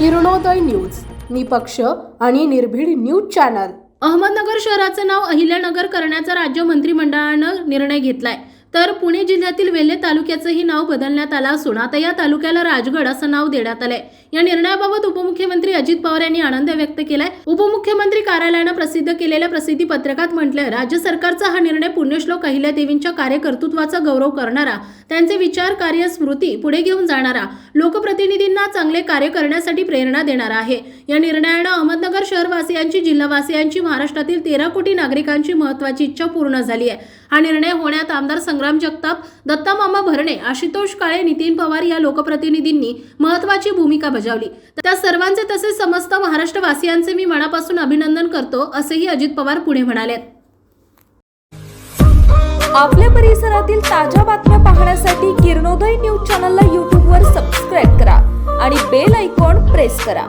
Kiranoday news. निपक्ष आणि निर्भीड न्यूज चॅनल. अहमदनगर शहराचं नाव अहिल्यानगर करण्याचा राज्य मंत्रिमंडळानं निर्णय घेतलाय. तर पुणे जिल्ह्यातील वेल्हे तालुक्याचंही नाव बदलण्यात आलं असून आता या तालुक्याला राजगड असं नाव देण्यात आलंय. या निर्णयाबाबत उपमुख्यमंत्री अजित पवार यांनी आनंद व्यक्त केलाय. उपमुख्यमंत्री कार्यालयानं प्रसिद्ध केलेल्या प्रसिद्धी पत्रकात म्हटलंय राज्य सरकारचा हा निर्णय पुण्यश्लोक अहिल्यादेवींच्या कार्यकर्तृत्वाचा गौरव करणारा त्यांचे विचार कार्य स्मृती पुढे घेऊन जाणारा लोकप्रतिनिधींना चांगले कार्य करण्यासाठी प्रेरणा देणारा आहे. या निर्णयानं अहमदनगर शहरवासियांची जिल्हावासियांची महाराष्ट्रातील तेरा कोटी नागरिकांची महत्वाची इच्छा पूर्ण झाली आहे. हा निर्णय होण्यात आमदार संग्राम जगताप दत्तामामा भरणे आशुतोष काळे नितीन पवार या लोकप्रतिनिधींनी महत्वाची भूमिका बजावली. त्या सर्वांचे तसेच समस्त महाराष्ट्रवासियांचे मी मनापासून अभिनंदन करतो असेही अजित पवार पुढे म्हणाले आपल्या परिसरातील ताज्या बातम्या पाहण्यासाठी किरणोदय न्यूज चॅनलला यूट्यूबवर सबस्क्राईब करा आणि बेल आयकॉन प्रेस करा.